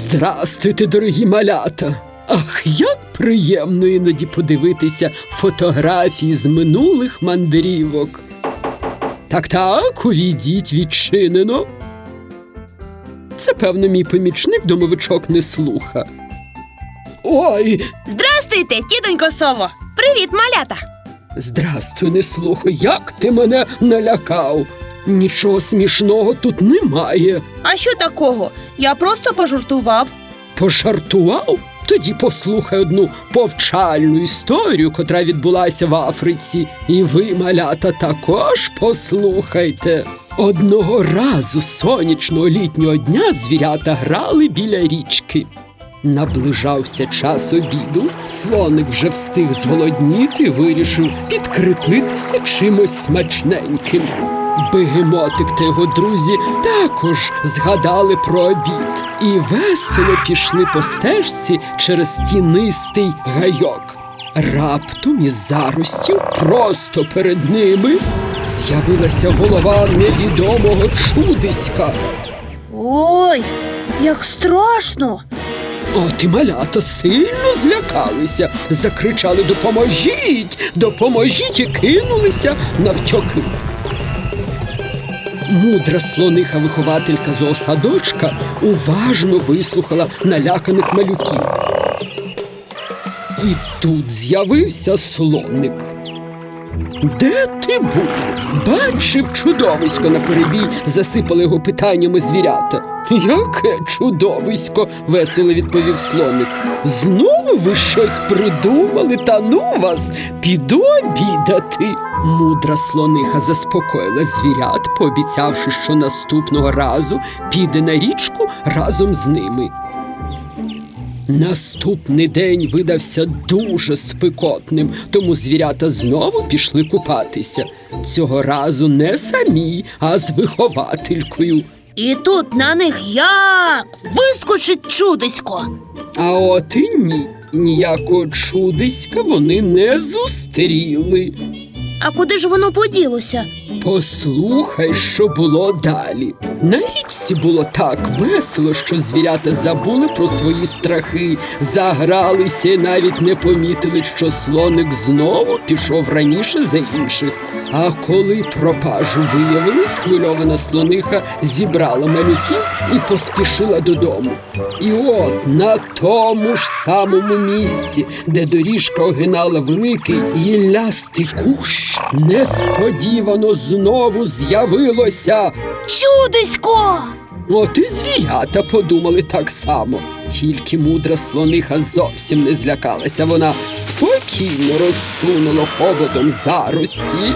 Здрастуйте, дорогі малята! Ах, як приємно іноді подивитися фотографії з минулих мандрівок. Так, так, увійдіть відчинено. Це, певно, мій помічник домовичок не слуха. Ой, Здрастуйте, тітонько Сово! Привіт, малята! здрастуй, не слухай, як ти мене налякав. Нічого смішного тут немає. А що такого? Я просто пожартував. Пожартував? Тоді послухай одну повчальну історію, котра відбулася в Африці. І ви, малята, також послухайте. Одного разу сонячного літнього дня звірята грали біля річки. Наближався час обіду, слоник вже встиг зголодніти і вирішив підкріпитися чимось смачненьким. Бегемотик та його друзі також згадали про обід і весело пішли по стежці через тінистий гайок. Раптом із заростів просто перед ними з'явилася голова невідомого чудиська. Ой, як страшно! От і малята сильно злякалися, закричали Допоможіть! Допоможіть і кинулися навтьоки. Мудра слониха-вихователька зоосадочка уважно вислухала наляканих малюків. І тут з'явився слоник. Де ти був? Бачив чудовисько на перебій, засипали його питаннями звірята. Яке чудовисько? весело відповів слоник. Знову ви щось придумали, та ну вас, піду обідати. Мудра слониха заспокоїла звірят, пообіцявши, що наступного разу піде на річку разом з ними. Наступний день видався дуже спекотним, тому звірята знову пішли купатися. Цього разу не самі, а з вихователькою. І тут на них як вискочить чудисько. А от і ні. Ніякого чудиська вони не зустріли. А куди ж воно поділося? Послухай, що було далі. На річці було так весело, що звірята забули про свої страхи, загралися і навіть не помітили, що слоник знову пішов раніше за інших. А коли пропажу виявили, схвильована слониха зібрала малюків і поспішила додому. І от на тому ж самому місці, де доріжка огинала великий гіллястий кущ, несподівано знову з'явилося. Чудисько! От і звірята подумали так само. Тільки мудра слониха зовсім не злякалася. Вона спокійно розсунула хоботом зарості.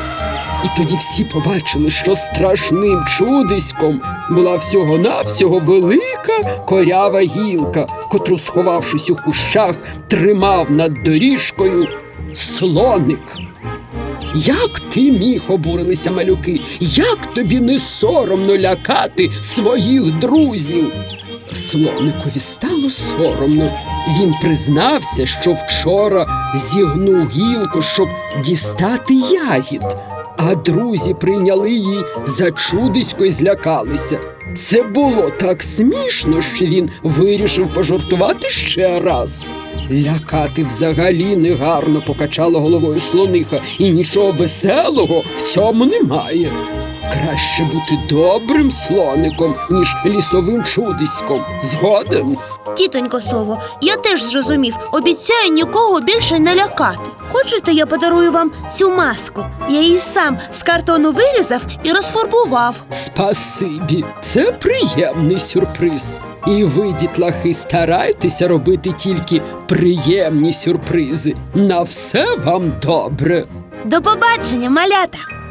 І тоді всі побачили, що страшним чудиськом була всього-навсього велика корява гілка, котру, сховавшись у кущах, тримав над доріжкою слоник. Як ти міг обурилися малюки? Як тобі не соромно лякати своїх друзів? Слоникові стало соромно. Він признався, що вчора зігнув гілку, щоб дістати ягід, а друзі прийняли її за чудисько і злякалися. Це було так смішно, що він вирішив пожартувати ще раз. Лякати взагалі негарно покачала головою слониха, і нічого веселого в цьому немає. Краще бути добрим слоником, ніж лісовим чудиськом. Згоден. Тітонько Сово, я теж зрозумів, обіцяю нікого більше не лякати. Хочете, я подарую вам цю маску? Я її сам з картону вирізав і розфарбував. Спасибі, це приємний сюрприз. І ви, дітлахи, старайтеся робити тільки приємні сюрпризи. На все вам добре. До побачення, малята!